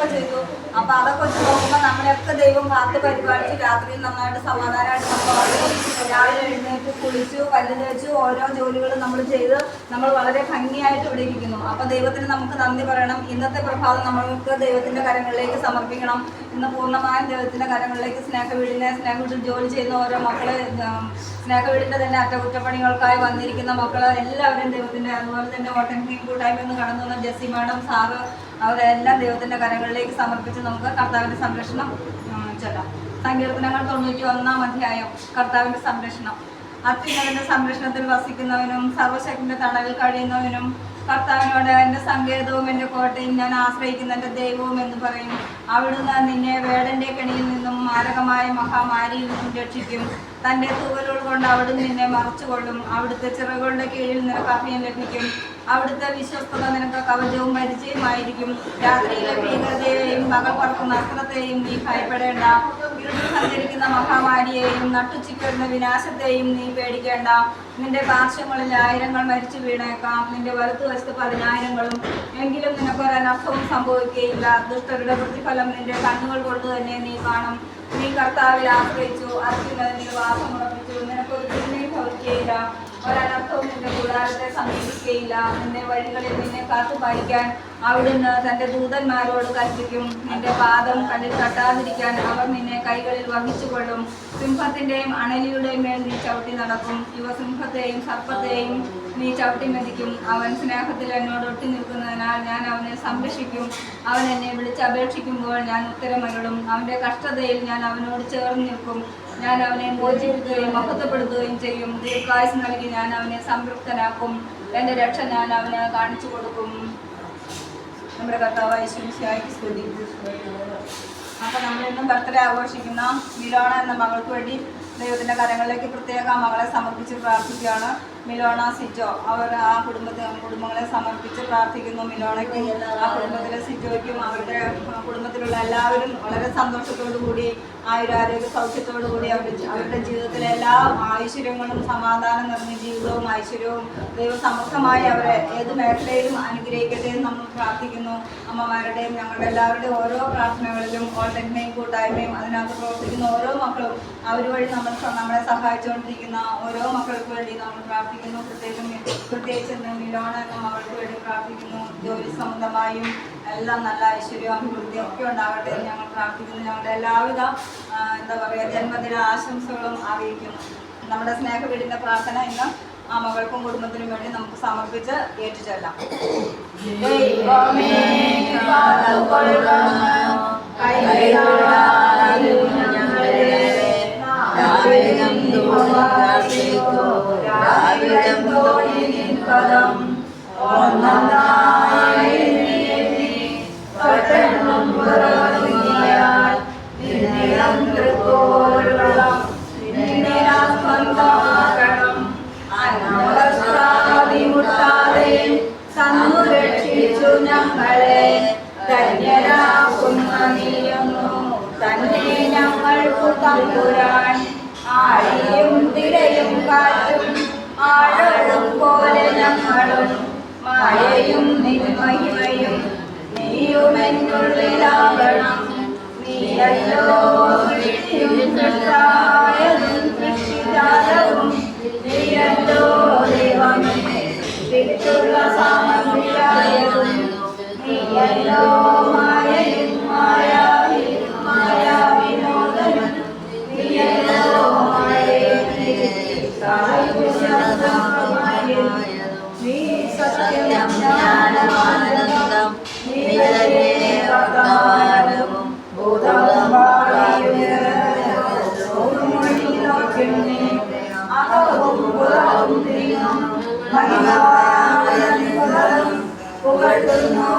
ഒക്കെ ചെയ്തു. അപ്പൊ അതൊക്കെ വെച്ച് നോക്കുമ്പോ നമ്മളെയൊക്കെ ദൈവം കാത്ത് പരിപാടിച്ച് രാത്രി നന്നായിട്ട് സമാധാനമായിട്ട് നമ്മൾ ഉറങ്ങി രാവിലെ എഴുന്നേറ്റ് കുളിച്ചു പല്ല് തേച്ചു ഓരോ ജോലികളും നമ്മൾ ചെയ്ത് നമ്മൾ വളരെ ഭംഗിയായിട്ട് ഇവിടെ ഇരിക്കുന്നു. അപ്പൊ ദൈവത്തിന് നമുക്ക് നന്ദി പറയണം. ഇന്നത്തെ പ്രഭാതം നമ്മൾക്ക് ദൈവത്തിന്റെ കരങ്ങളിലേക്ക് സമർപ്പിക്കണം ഇന്ന് പൂർണമായും ദൈവത്തിന്റെ കരങ്ങളിലേക്ക് സ്നേഹ വീടിനെ സ്നേഹ വീട്ടിൽ ജോലി ചെയ്യുന്ന ഓരോ മക്കളെ സ്നേഹ വീടിന്റെ തന്നെ അറ്റകുറ്റപ്പണികൾക്കായി വന്നിരിക്കുന്ന മക്കളെ എല്ലാവരും ദൈവത്തിന്റെ അതുപോലെ തന്നെ ഓട്ടൻ കൂട്ടായ്മ കടന്നു വന്ന ജെസ്സി മാഡം സാറ് അവരെല്ലാം ദൈവത്തിന്റെ കരങ്ങളിലേക്ക് സമർപ്പിച്ച് നമുക്ക് കർത്താവിന്റെ സംരക്ഷണം ചെല്ലാം. സങ്കീർത്തനങ്ങൾ തൊണ്ണൂറ്റി ഒന്നാം അധ്യായം കർത്താവിന്റെ സംരക്ഷണം. അത്യുന്നതന്റെ സംരക്ഷണത്തിൽ വസിക്കുന്നവനും സർവശക്തിന്റെ തണലിൽ കഴിയുന്നവനും കർത്താവിനോട് എന്റെ സങ്കേതവും എന്റെ കോട്ടയും ഞാൻ ആശ്രയിക്കുന്ന എന്റെ ദൈവവും എന്ന് പറയും. അവിടുന്ന് നിന്നെ വേടന്റെ കെണിയിൽ നിന്നും മാരകമായ മഹാമാരിയിൽ നിന്നും രക്ഷിക്കും. തന്റെ തൂവലുകൾ കൊണ്ട് അവിടുന്ന് നിന്നെ മറച്ചുകൊള്ളും. അവിടുത്തെ ചിറകുകളുടെ കീഴിൽ നിനക്ക് അഭയം ലഭിക്കും. അവിടുത്തെ വിശ്വസ്തത നിനക്ക് കവചവും പരിചയമായിരിക്കും രാത്രിയിലെ ഭീകരതയെയും പകൽ പറക്കുന്ന അസ്ത്രത്തെയും നീ ഭയപ്പെടേണ്ട. ഇരുട്ടിൽ സഞ്ചരിക്കുന്ന മഹാമാരിയെയും നട്ടുച്ചിക്കുന്ന വിനാശത്തെയും നീ പേടിക്കേണ്ട. നിന്റെ പാർശ്വങ്ങളിൽ ആയിരങ്ങൾ മരിച്ചു വീണേക്കാം. നിന്റെ വലത്തുവശത്ത് പതിനായിരങ്ങളും. എങ്കിലും നിനക്കൊരനർത്ഥവും സംഭവിക്കുകയില്ല ദുഷ്ടരുടെ പ്രതിഫലം നിന്റെ കണ്ണുകൾ കൊണ്ട് തന്നെ നീ കാണും. നീ കർത്താവിൽ ആശ്രയിച്ചു. വാസം ഉറപ്പിച്ചു. നിനക്കൊരു തിന്മയും ഭവിക്കുകയില്ല ഒരനർത്ഥവും നിന്റെ കൂടാരത്തെ സമീപിക്കുകയില്ല. നിന്റെ വഴികളിൽ നിന്നെ കാത്തു പാലിക്കാൻ അവിടുന്ന് തന്റെ ദൂതന്മാരോട് കൽപ്പിക്കും. നിന്റെ പാദം കണ്ണിൽ തട്ടാതിരിക്കാൻ അവർ നിന്നെ കൈകളിൽ വഹിച്ചുകൊള്ളും. സിംഹത്തിന്റെയും അണലിയുടെയും മേൽ നീ ചവിട്ടി നടക്കും. യുവസിംഹത്തെയും സർപ്പത്തെയും നീ ചവിട്ടി മതിക്കും. അവൻ സ്നേഹത്തിൽ എന്നോട് ഒട്ടി നിൽക്കുന്നതിനാൽ ഞാൻ അവനെ സംരക്ഷിക്കും. അവൻ എന്നെ വിളിച്ചപേക്ഷിക്കുമ്പോൾ ഞാൻ ഉത്തരമരുളും. അവന്റെ കഷ്ടതയിൽ ഞാൻ അവനോട് ചേർന്ന് നിൽക്കും. ഞാൻ അവനെ മോചിപ്പിക്കുകയും മഹത്വപ്പെടുത്തുകയും ചെയ്യും. ദീർഘായുസ് നൽകി ഞാൻ അവനെ സംതൃപ്തനാക്കും. എന്റെ രക്ഷ ഞാൻ അവന് കാണിച്ചു കൊടുക്കും. നമ്മുടെ കർത്താവായ ശിംശായിക്ക് സ്തുതി. അപ്പൊ നമ്മളിന്നും ബർത്ത്ഡേ ആഘോഷിക്കുന്ന മിലോണ എന്ന മകൾക്ക് വേണ്ടി ദൈവത്തിന്റെ കരങ്ങളിലേക്ക് പ്രത്യേക മകളെ സമർപ്പിച്ച് പ്രാർത്ഥിക്കുകയാണ്. മിലോണ സിജോ അവർ ആ കുടുംബത്തെ കുടുംബങ്ങളെ സമർപ്പിച്ച് പ്രാർത്ഥിക്കുന്നു. മിലോണയ്ക്കും ആ കുടുംബത്തിലെ സിജോയ്ക്കും അവരുടെ കുടുംബത്തിലുള്ള എല്ലാവരും വളരെ കൂടി ആയുരാരോഗ്യ സൗഖ്യത്തോടു കൂടി അവരുടെ അവരുടെ ജീവിതത്തിലെ എല്ലാ ഐശ്വര്യങ്ങളും സമാധാനം നിറഞ്ഞ ജീവിതവും ഐശ്വര്യവും ദൈവം സമർത്ഥമായി അവരെ ഏത് മേഖലയിലും അനുഗ്രഹിക്കട്ടെ എന്ന് നമ്മൾ പ്രാർത്ഥിക്കുന്നു. അമ്മമാരുടെയും ഞങ്ങളുടെ എല്ലാവരുടെയും ഓരോ പ്രാർത്ഥനകളിലും ഓൾട്ടന്മയും കൂട്ടായ്മയും അതിനകത്ത് പ്രവർത്തിക്കുന്ന ഓരോ മക്കളും അവർ വഴി നമ്മൾ സ- നമ്മളെ സഹായിച്ചുകൊണ്ടിരിക്കുന്ന ഓരോ മക്കൾക്ക് വേണ്ടി നമ്മൾ പ്രാർത്ഥിക്കുന്നു. പ്രത്യേകം പ്രത്യേകിച്ച് മിലോണ എന്ന മകൾക്ക് വേണ്ടി പ്രാർത്ഥിക്കുന്നു. ജോലി സംബന്ധമായും എല്ലാം നല്ല ഐശ്വര്യവും അഭിവൃദ്ധിയും ഒക്കെ ഉണ്ടാകട്ടെ എന്ന് ഞങ്ങൾ പ്രാർത്ഥിക്കുന്നു. ഞങ്ങളുടെ എല്ലാവിധ എന്താ പറയുക ജന്മദിന ആശംസകളും അറിയിക്കുന്നു. നമ്മുടെ സ്നേഹ വീടിന്റെ പ്രാർത്ഥന ഇന്ന് ആ മകൾക്കും കുടുംബത്തിനും വേണ്ടി നമുക്ക് സമർപ്പിച്ച് ഏറ്റുചൊല്ലാം. ദൈവമേ ഞങ്ങൾക്കു തമ്പുരാൻ തിരയും കാറ്റും ആഴവും പോലെ ഞങ്ങളും. മഴയും നിന്മഹിമയും നീയുമെന്നുള്ളിലാകണം നീയല്ലോ പുറവും തിരിഞ്ഞും മഹിമാവനും പുകഴ്ത്തുന്നു